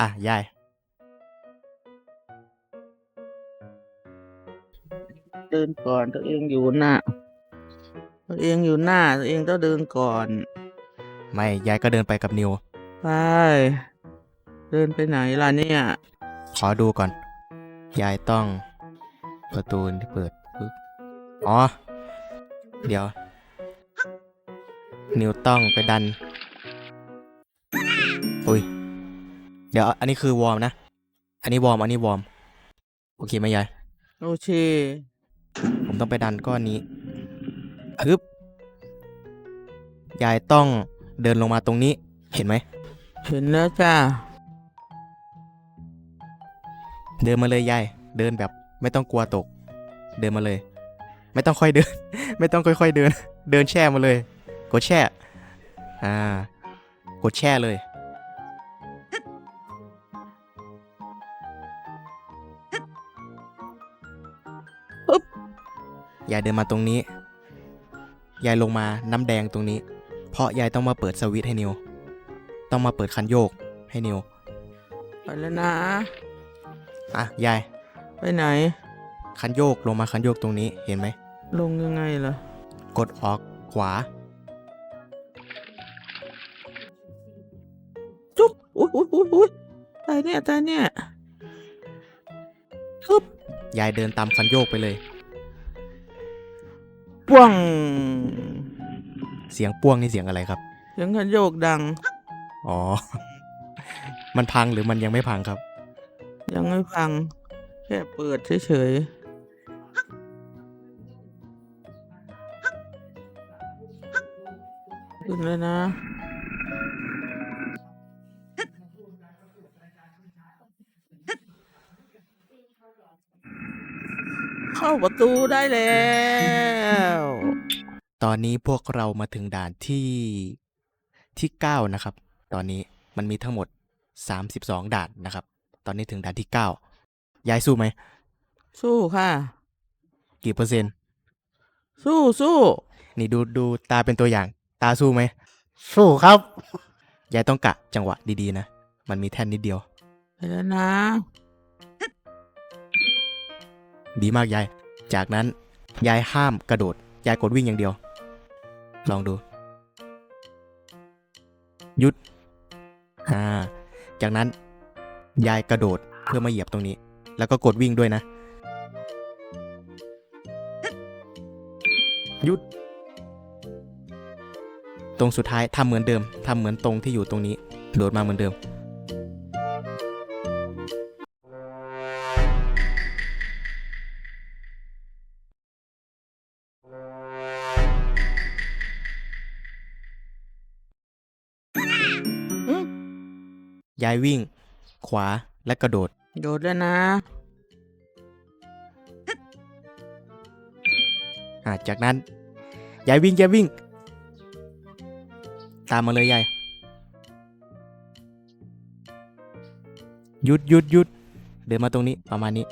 อะยายเดินก่อนตัวเองอยู่หน้าตัวเองอยู่หน้าตัวเองต้องเดินก่อน ไม่ยายก็เดินไปกับนิว ไป เดินไปไหนล่ะเนี่ย ขอดูก่อน ยายต้องประตูที่เปิดปึ๊บอ๋อ เดี๋ยว นิวต้องไปดัน อุ้ย เดี๋ยวอันนี้คือวอร์มนะ อันนี้วอร์มอันนี้วอร์มโอเคไหมยายโอเค ผมต้องไปดันก้อนนี้ฮึบยายต้องเดินลงมาตรงนี้เห็นไหม เห็นแล้วจ้าเดินมาเลยยายเดินแบบไม่ต้องกลัวตก เดินมาเลย ไม่ต้องค่อยเดิน ไม่ต้องค่อย ๆ เดิน เดินแช่มาเลย กดแช่ อ่า กดแช่เลย ยายเดินมาตรงนี้ ยายลงมาน้ำแดงตรงนี้ เพราะยายต้องมาเปิดสวิตช์ให้นิว ต้องมาเปิดคันโยกให้นิว ไปแล้วนะ อะ ยาย ไปไหน คันโยกลงมาคันโยกตรงนี้เห็นไหม ลงยังไงล่ะ กดออกขวา จุ๊บอุ้ยอุ้ยอุ้ยอุ้ยตายเนี่ยตายเนี่ยปึ๊บยายเดินตามคันโยกไปเลยป่ วง เสียงป้วงนี่เสียงอะไรครับ เสียงคันโยกดัง อ๋อ มันพังหรือมันยังไม่พังครับ ยังไม่พัง แค่เปิดเฉยๆขึ้นแล้วนะ เข้าประตูได้แล้ว ตอนนี้พวกเรามาถึงด่านที่ที่เก้านะครับ ตอนนี้มันมีทั้งหมดสามสิบสองด่านนะครับ ตอนนี้ถึงด่านที่เก้ายายสู้ไหม สู้ค่ะ กี่เปอร์เซ็นต์ สู้สู้นี่ดูดูตาเป็นตัวอย่าง ตาสู้ไหม สู้ครับ ยายต้องกะจังหวะดีๆนะ มันมีแท่นนิดเดียว ไปแล้วนะ ดีมากยาย จากนั้นยายห้ามกระโดด ยายกดวิ่งอย่างเดียว ลองดูหยุด อ่า จากนั้น ยายกระโดดเพื่อมาเหยียบตรงนี้ แล้วก็กดวิ่งด้วยนะหยุด ตรงสุดท้ายทำเหมือนเดิมทำเหมือนตรงที่อยู่ตรงนี้ โดดมาเหมือนเดิมายวิ่ง ขวาและกระโดด โดดแล้วนะ อ่าจากนั้นยายวิ่งยายวิ่ง ตามมาเลยยายหยุดหยุดหยุดเดินมาตรงนี้ประมาณนี้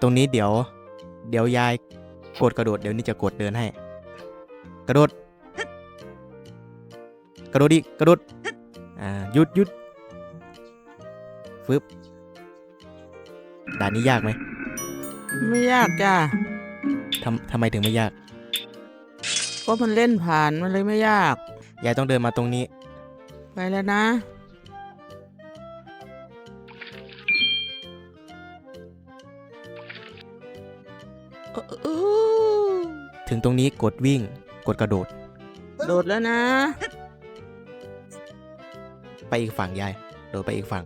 ตรงนี้เดี๋ยว เดี๋ยวยายกดกระโดดเดี๋ยวนี้จะกดเดินให้ กระโดด กระโดดอีกกระโดดอ่าหยุดหยุด ฟึบด่านนี้ยากไหมไม่ยากจ้าทำทำไมถึงไม่ยาก ก็มันเล่นผ่านมันเลยไม่ยาก ยายต้องเดินมาตรงนี้ ไปแล้วนะเออเออถึงตรงนี้กดวิ่ง กดกระโดด โดดแล้วนะ ไปอีกฝั่งยาย โดดไปอีกฝั่ง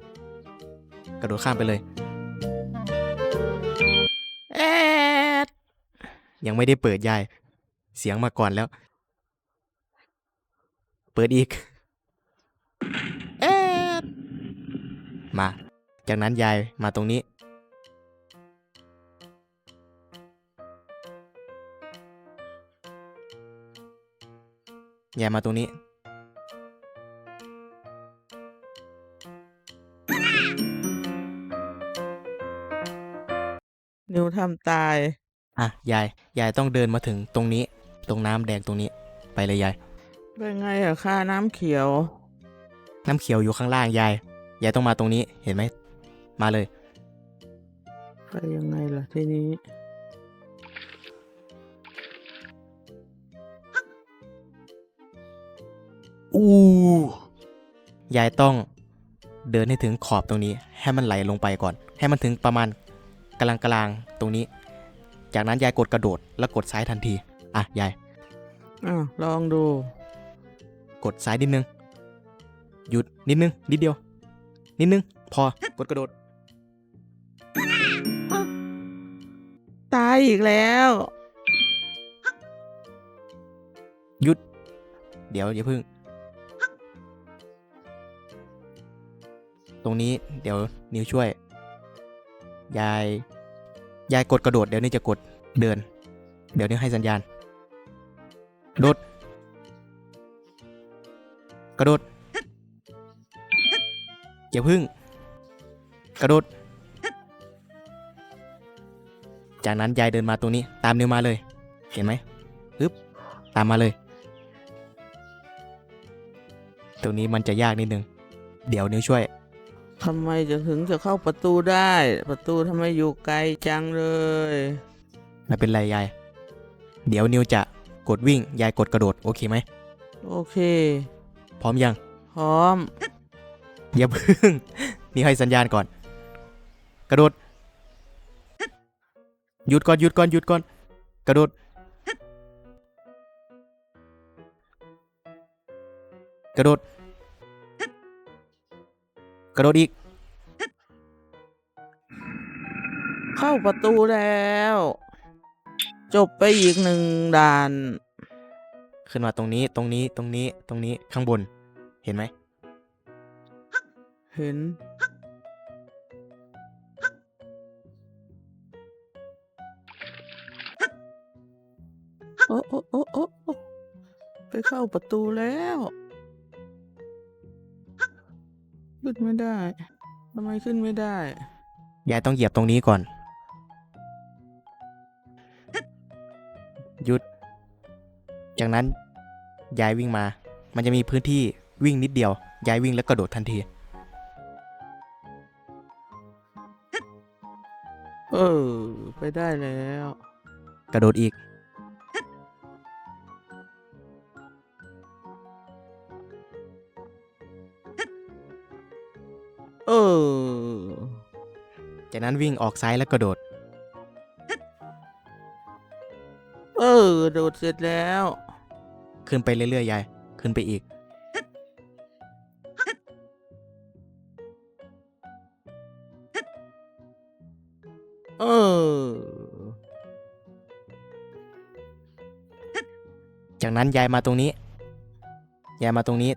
กระโดดข้ามไปเลยแอดยังไม่ได้เปิดยาย เสียงมาก่อนแล้ว เปิดอีกแอดมา จากนั้นยายมาตรงนี้ ยายมาตรงนี้ ทำตาย อะยายยายต้องเดินมาถึงตรงนี้ ตรงน้ำแดงตรงนี้ ไปเลยยาย เป็นไงอะค่าน้ำเขียว น้ำเขียวอยู่ข้างล่างยายยายต้องมาตรงนี้เห็นไหมมาเลย ไปยังไงล่ะทีนี้ อู้ยายต้องเดินให้ถึงขอบตรงนี้ ให้มันไหลลงไปก่อน ให้มันถึงประมาณ กลางกลางๆตรงนี้ จากนั้นยายกดกระโดดแล้วกดซ้ายทันที อะยายอะลองดู กดซ้ายนิดนึง หยุดนิดนึง นิดเดียว นิดนึง พอกดกระโดด ตายอีกแล้ว หยุด เดี๋ยวอย่าพึ่ง ตรงนี้เดี๋ยวนิวช่วย ยาย ยายกดกระโดด เดี๋ยวนี้จะกดเดิน เดี๋ยวนิวให้สัญญาณ กระโดด กระโดดอย่าพึ่ง กระโดด จากนั้นยายเดินมาตรงนี้ ตามนิวมาเลย เห็นไหมปึ๊บตามมาเลย ตรงนี้มันจะยากนิดนึง เดี๋ยวนิวช่วย ทำไมจะถึงจะเข้าประตูได้ ประตูทำไมอยู่ไกลจังเลย ไม่เป็นไรยาย เดี๋ยวนิวจะกดวิ่ง ยายกดกระโดด โอเคไหม โอเค พร้อมยัง พร้อม อย่าพึ่ง นี่ให้สัญญาณก่อน กระโดด หยุดก่อนหยุดก่อนหยุดก่อน กระโดด กระโดด กระโดดอีก เข้าประตูแล้ว จบไปอีกหนึ่งด่าน ขึ้นมาตรงนี้ตรงนี้ตรงนี้ตรงนี้ข้างบน เห็นไหม เห็น โอ้โอ้โอ้โอ้โอ้ไปเข้าประตูแล้ว ขึ้นไม่ได้ทำไมขึ้นไม่ได้ ยายต้องเหยียบตรงนี้ก่อน หยุด จากนั้น ยายวิ่งมา มันจะมีพื้นที่วิ่งนิดเดียว ยายวิ่งแล้วกระโดดทันที เออ ไปได้แล้ว กระโดดอีก นั้นวิ่งออกซ้ายแล้วกระโดด เออโดดเสร็จแล้ว ขึ้นไปเรื่อยๆยายขึ้นไปอีก เออ จากนั้นยายมาตรงนี้ ยายมาตรงนี้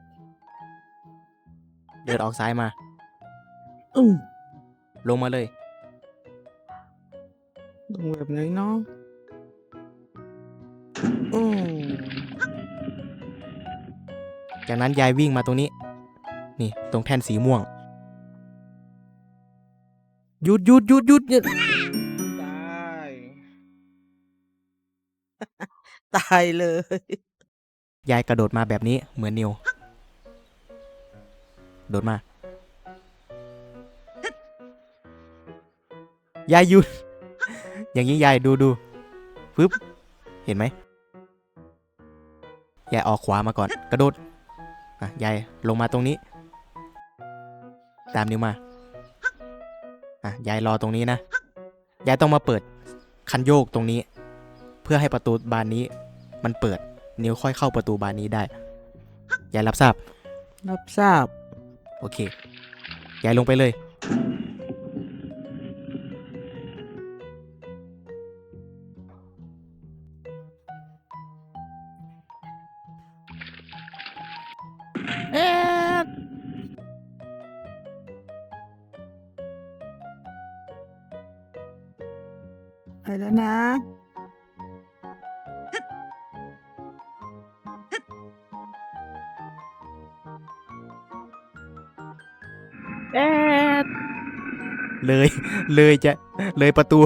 เดินออกซ้ายมา อืมลงมาเลยลง แบบไหนเนาะอืมจากนั้นยายวิ่งมาตรงนี้ นี่ ตรงแท่นสีม่วง หยุดหยุดหยุดหยุดหยุดตาย ตายเลย ยายกระโดดมาแบบนี้เหมือนนิว โดดมา ยายหยุด อย่างนี้ยายดูดูปึ๊บเห็นไหมยายออกขวามาก่อน กระโดดอะยายลงมาตรงนี้ ตามนิวมาอะยายรอตรงนี้นะยายต้องมาเปิดคันโยกตรงนี้ เพื่อให้ประตูบานนี้ มันเปิด นิ้วค่อยเข้าประตูบานนี้ได้ยายรับทราบ รับทราบ โอเคยายลงไปเลย ไปแล้วนะเอ๊ะเลยเลยจะเลยประตู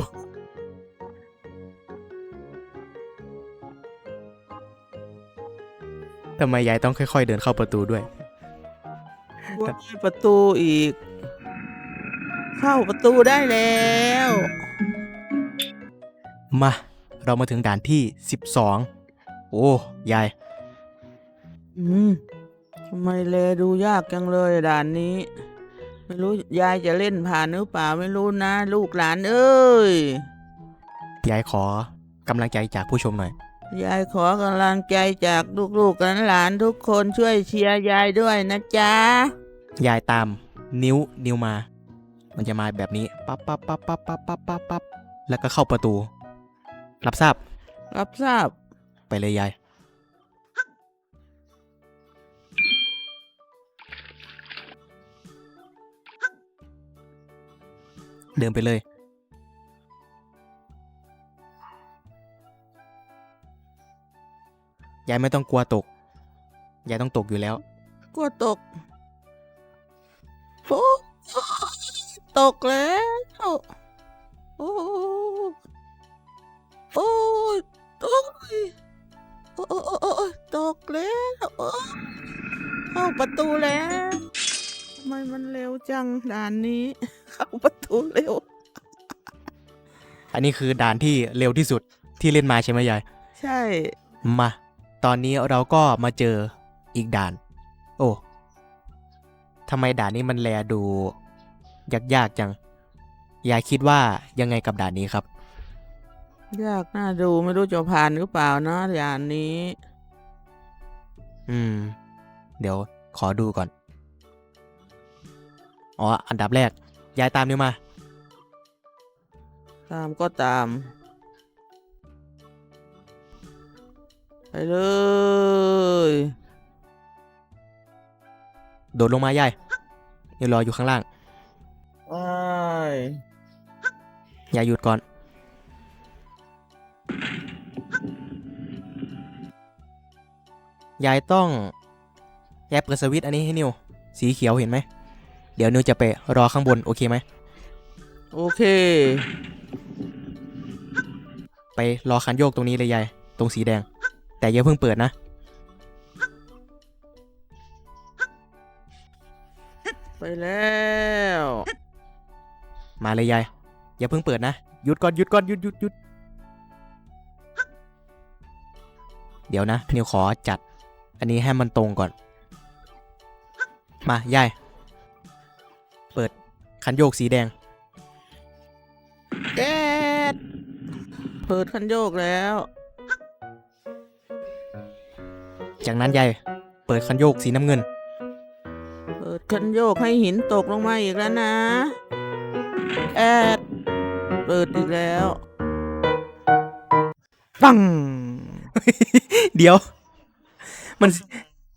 ทำไมยายต้องค่อยๆเดินเข้าประตูด้วยว้ายประตูอีก เข้าประตูได้แล้ว มา เรามาถึงด่านที่ 12 โอ้ยาย อืมทำไมเลดูยากจังเลยด่านนี้ ไม่รู้ยายจะเล่นผ่านหรือเปล่าไม่รู้นะ ลูกหลานเอ้ย ยายขอกำลังใจจากผู้ชมหน่อย ยายขอกำลังใจจากลูกๆหลานทุกคนช่วยเชียร์ยายด้วยนะจ๊ะ ยายตามนิ้วนิ้วมา มันจะมาแบบนี้ปั๊บปั๊บปั๊บปั๊บปั๊บปั๊บปั๊บแล้วก็เข้าประตู รับทราบ รับทราบ ไปเลยยาย เดินไปเลย ยายไม่ต้องกลัวตก ยายต้องตกอยู่แล้ว กลัวตกโอ้ตกแล้ว เข้าประตูแล้วทำไมมันเร็วจังด่านนี้ เข้าประตูเร็ว อันนี้คือด่านที่เร็วที่สุดที่เล่นมาใช่ไหมยาย ใช่ มา ตอนนี้เราก็มาเจออีกด่าน โอ้ทำไมด่านนี้มันแลดูยากๆจัง ยายคิดว่ายังไงกับด่านนี้ครับ ยากน่าดูไม่รู้จะผ่านหรือเปล่าเนาะด่านนี้ อืม เดี๋ยวขอดูก่อน อ๋อ อันดับแรก ยายตามนิ้วมา ตามก็ตาม ไปเลย โดดลงมายายเดี๋ยวรออยู่ข้างล่าง ไปยายหยุดก่อน ยายต้องยายเปิดสวิตช์อันนี้ให้นิว สีเขียวเห็นไหม เดี๋ยวนิวจะไปรอข้างบน โอเคไหม โอเค ไปรอคันโยกตรงนี้เลยยาย ตรงสีแดง แต่อย่าเพิ่งเปิดนะ ไปแล้ว มาเลยยาย อย่าเพิ่งเปิดนะ หยุดก่อนหยุดก่อนหยุดหยุดหยุดเดี๋ยวนะนิวขอจัด อันนี้ให้มันตรงก่อน มายายเปิดคันโยกสีแดงแก๊สเปิดคันโยกแล้ว จากนั้นยายเปิดคันโยกสีน้ำเงิน เปิดคันโยกให้หินตกลงมาอีกแล้วนะแอดเปิดอีกแล้ว ปัง เดี๋ยว มัน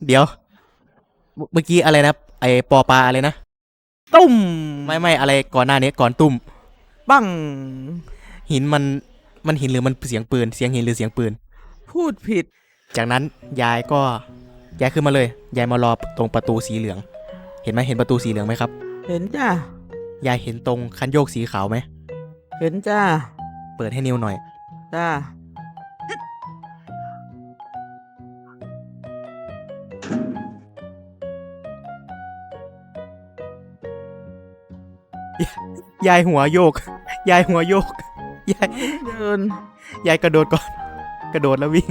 เดี๋ยวเมื่อเมื่อกี้อะไรนะไอปอปลาอะไรนะตุ้มไม่ไม่อะไรก่อนหน้านี้ก่อนตุ่มปังหินมันมันหินหรือมันเสียงปืน เสียงหินหรือเสียงปืน พูดผิด จากนั้นยายก็ยายขึ้นมาเลยยายมารอตรงประตูสีเหลือง เห็นไหมเห็นประตูสีเหลืองไหมครับ เห็นจ้ายายเห็นตรงคันโยกสีขาวไหมเห็นจ้าเปิดให้นิวหน่อย จ้า ยายหัวโยก ยายหัวโยก ยาย เดิน ยายกระโดดก่อน กระโดดแล้ววิ่ง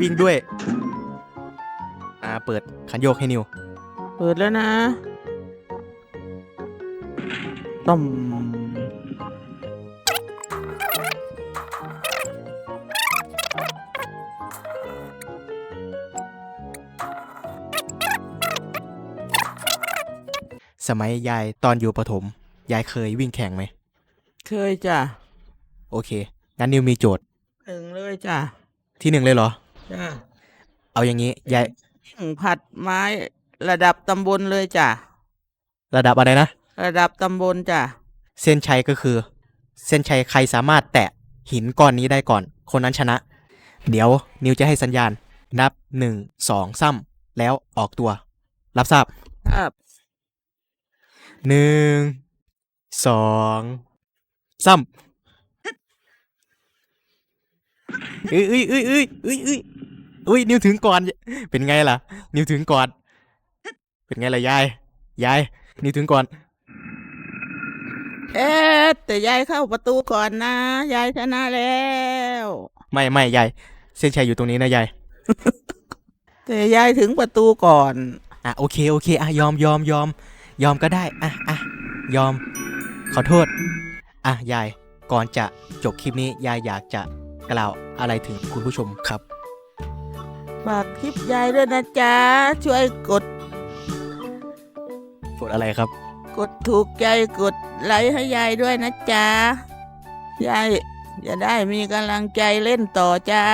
วิ่งด้วย อ่า เปิดคันโยกให้นิว เปิดแล้วนะต้ม สมัยยายตอนอยู่ประถม ยายเคยวิ่งแข่งไหม เคยจ้ะโอเค งั้นนิวมีโจทย์ถึงเลยจ้ะที่หนึ่งเลยเหรอ จ้ะเอาอย่างนี้ยายผัดไม้ระดับตำบลเลยจ้ะระดับอะไรนะ ระดับตำบลจ้ะเส้นชัยก็คือ เส้นชัยใครสามารถแตะหินก้อนนี้ได้ก่อน คนนั้นชนะ เดี๋ยวนิวจะให้สัญญาณ นับหนึ่งสองซ้ำแล้วออกตัว รับทราบ ครับ หนึ่งสองซ้ำเอ้ยเอ้ยเอ้ยเอ้ยเอ้ยเอ้ยเอ้ยนิวถึงก่อน เป็นไงล่ะ นิวถึงก่อน เป็นไงล่ะยาย ยายนี่ถึงก่อน เอ๊ะแต่ยายเข้าประตูก่อนนะ ยายชนะแล้ว ไม่ไม่ยาย เส้นชัยอยู่ตรงนี้นะยาย แต่ยายถึงประตูก่อน อะโอเคโอเคอะยอมยอมยอม ยอมก็ได้ อะอะยอม ขอโทษ อะ ยาย ก่อนจะจบคลิปนี้ ยายอยากจะกล่าวอะไรถึงคุณผู้ชมครับ ฝากคลิปยายด้วยนะจ๊ะ ช่วยกด กดอะไรครับ กดถูกใจกดไลค์ให้ยายด้วยนะจ๊ะ ยายจะได้มีกำลังใจเล่นต่อจ้า